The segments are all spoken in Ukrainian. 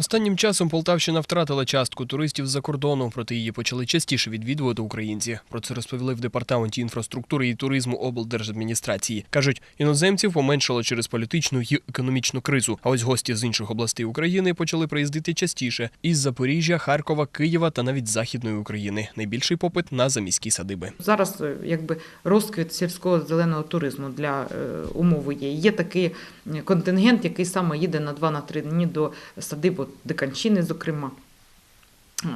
Останнім часом Полтавщина втратила частку туристів з-за кордону, проте її почали частіше відвідувати українці. Про це розповіли в департаменті інфраструктури і туризму облдержадміністрації. кажуть, іноземців поменшало через політичну і економічну кризу. А ось гості з інших областей України почали приїздити частіше із Запоріжжя, Харкова, Києва та навіть Західної України. Найбільший попит на заміські садиби. Зараз е, якби розквіт сільського зеленого туризму для е, умови є. Є такий е, контингент, який саме їде на 2-3 дні до садиб, от Диканчини, зокрема.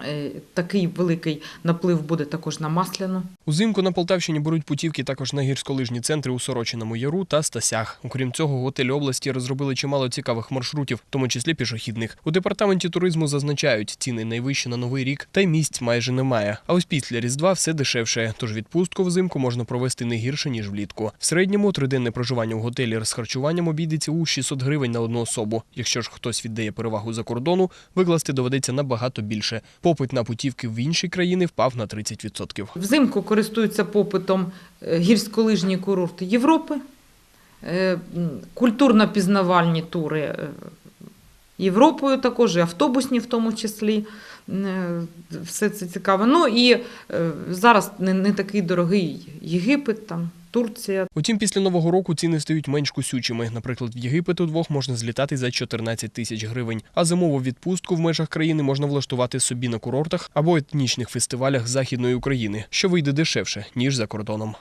Е, Такий великий наплив буде також на Масляну. Узимку на Полтавщині беруть путівки також на гірськолижні центри у Сорочиному Яру та Стасях. Окрім цього, готелі області розробили чимало цікавих маршрутів, в тому числі пішохідних. У департаменті туризму зазначають, ціни найвищі на новий рік, та й місць майже немає. А ось після різдва все дешевше. Тож відпустку взимку можна провести не гірше ніж влітку. В середньому триденне проживання в готелі з харчуванням обійдеться у 600 гривень на одну особу. Якщо ж хтось віддає перевагу за кордону, викласти доведеться набагато більше. Попит на путівки в інші країни впав на 30%. Взимку користуються попитом е, гірськолижні курорти Європи, е, культурно-пізнавальні тури е, Європою також, і автобусні в тому числі. Все це цікаво. Ну і зараз не такий дорогий Єгипет, там, Турція. Утім, після нового року ціни стають менш кусючими. Наприклад, в Єгипет удвох можна злітати за 14 тисяч гривень, а зимову відпустку в межах країни можна влаштувати собі на курортах або етнічних фестивалях Західної України, що вийде дешевше ніж за кордоном.